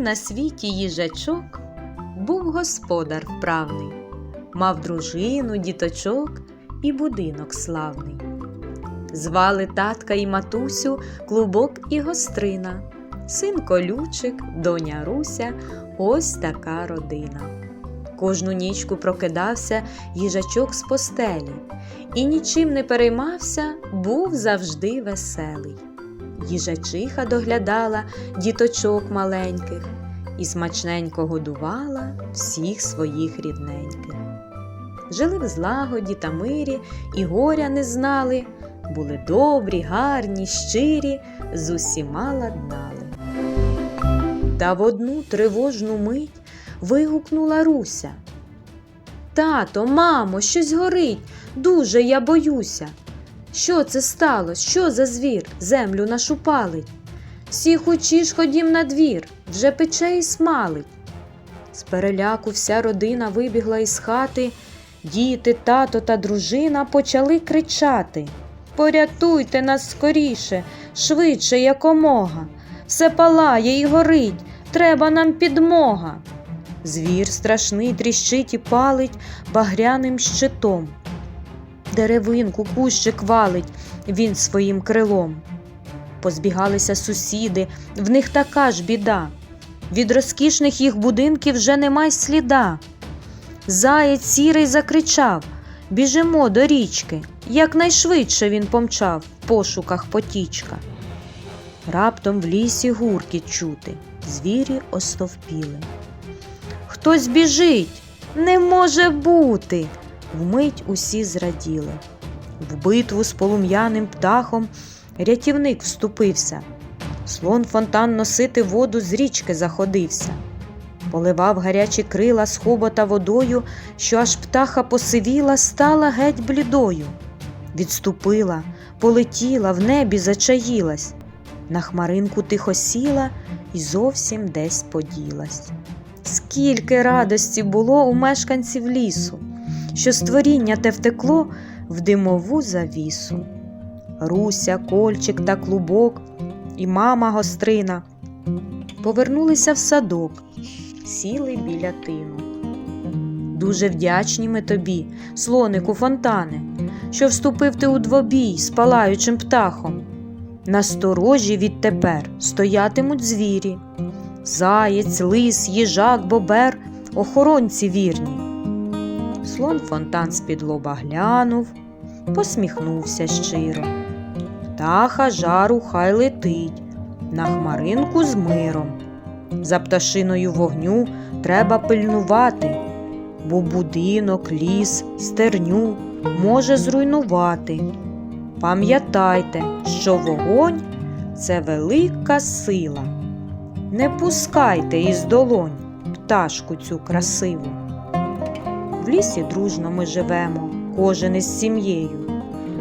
на світі їжачок був господар вправний, мав дружину, діточок і будинок славний. Звали татка і матусю клубок і гострина, син колючик, доня Руся, ось така родина. Кожну нічку прокидався їжачок з постелі, і нічим не переймався, був завжди веселий. Їжачиха доглядала діточок маленьких і смачненько годувала всіх своїх рідненьких. Жили в злагоді та мирі і горя не знали, були добрі, гарні, щирі, з усіма ладнали. Та в одну тривожну мить вигукнула Руся. Тато, мамо, щось горить, дуже я боюся. Що це сталося? Що за звір? Землю нашу палить? Всі хочеш ходім на двір, вже пече і смалить. З переляку вся родина вибігла із хати, діти, тато та дружина почали кричати. Порятуйте нас скоріше, швидше якомога. Все палає і горить, треба нам підмога. Звір страшний тріщить і палить багряним щитом. Деревинку кущик валить він своїм крилом. Позбігалися сусіди, в них така ж біда. Від розкішних їх будинків вже нема й сліда. Заєць сірий закричав Біжимо до річки. Якнайшвидше він помчав в пошуках потічка. Раптом в лісі гуркіт чути, звірі остовпіли. Хтось біжить, не може бути. Вмить усі зраділи. В битву з полум'яним птахом рятівник вступився. Слон фонтан носити воду з річки заходився. Поливав гарячі крила з хобота водою, що аж птаха посивіла, стала геть блідою. Відступила, полетіла, в небі зачаїлась. На хмаринку тихо сіла і зовсім десь поділась. Скільки радості було у мешканців лісу, що створіння те втекло в димову завісу. Руся, кольчик та клубок і мама гострина повернулися в садок, сіли біля тину. Дуже вдячні ми тобі, слонику фонтане, що вступив ти у двобій з палаючим птахом. Насторожі відтепер стоятимуть звірі. Заєць, лис, їжак, бобер, охоронці вірні. Слон фонтан з-під лоба глянув, посміхнувся щиро. Птаха жару хай летить, на хмаринку з миром. За пташиною вогню треба пильнувати, бо будинок, ліс, стерню може зруйнувати. Пам'ятайте, що вогонь це велика сила. Не пускайте із долонь пташку цю красиву. В лісі дружно ми живемо, кожен із сім'єю.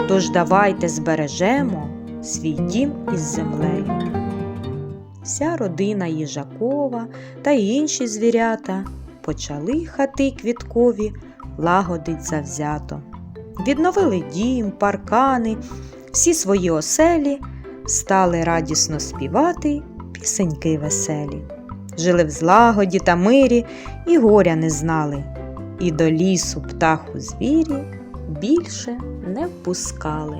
Тож давайте збережемо свій дім із землею. Вся родина їжакова та інші звірята почали хати квіткові лагодить завзято. Відновили дім, паркани, всі свої оселі, стали радісно співати пісеньки веселі. Жили в злагоді та мирі і горя не знали, і до лісу птаху звірі більше не впускали.